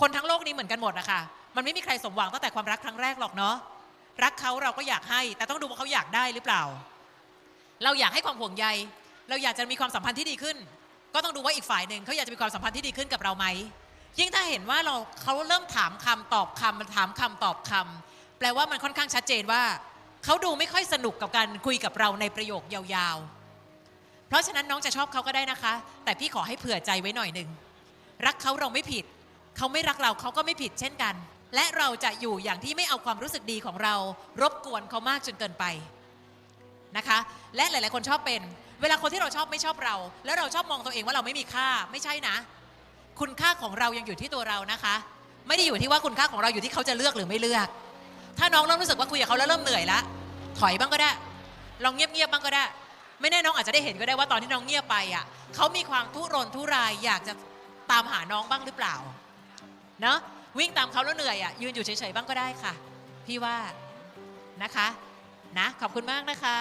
คนทั้งโลกนี้เหมือนกันหมดอะคะมันไม่มีใครสมหวังตั้งแต่ความรักครั้งแรกหรอกเนาะรักเขาเราก็อยากให้ แต่ต้องดูว่าเขาอยากได้หรือเปล่า เราอยากให้ความห่วงใย เราอยากจะมีความสัมพันธ์ที่ดีขึ้น ก็ต้องดูว่าอีกฝ่ายหนึ่งเขาอยากจะมีความสัมพันธ์ที่ดีขึ้นกับเราไหมยิ่งถ้าเห็นว่าเราเขาเริ่มถามคำตอบคำมันถามคำตอบคำแปลว่ามันค่อนข้างชัดเจนว่าเขาดูไม่ค่อยสนุกกับการคุยกับเราในประโยคยาวๆ เพราะฉะนั้นน้องจะชอบเขาก็ได้นะคะ แต่พี่ขอให้เผื่อใจไว้หน่อยหนึ่งรักเขาเราไม่ผิด เขาไม่รักเราเขาก็ไม่ผิดเช่นกัน และเราจะอยู่อย่างที่ไม่เอาความรู้สึกดีของเรา รบกวนเขามากจนเกินไปนะคะ และหลาย ๆ คนชอบเป็น เวลาคนที่เราชอบไม่ชอบเรา แล้วเราชอบมองตัวเองว่าเราไม่มีค่าไม่ใช่นะ คุณค่าของเรายังอยู่ที่ตัวเรานะคะ ไม่ได้อยู่ที่ว่าคุณค่าของเราอยู่ที่เขาจะเลือกหรือไม่เลือก ถ้าน้องเริ่มรู้สึกว่าคุยกับเขาแล้วเริ่มเหนื่อยละถอยบ้างก็ได้ ลองเงียบ ๆ บ้างก็ได้ ไม่แน่น้องอาจจะได้เห็นก็ได้ว่าตอนที่น้องเงียบไปอะเขามีความทุรนทุรายอยากจะตามหาน้องบ้างหรือเปล่า เนาะวิ่งตามเขาแล้วเหนื่อยอะยืนอยู่เฉยๆบ้างก็ได้ค่ะ พี่ว่านะคะนะขอบคุณมากนะคะ